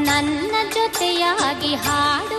ನನ್ನ ಜೊತೆಯಾಗಿ ಹಾಡು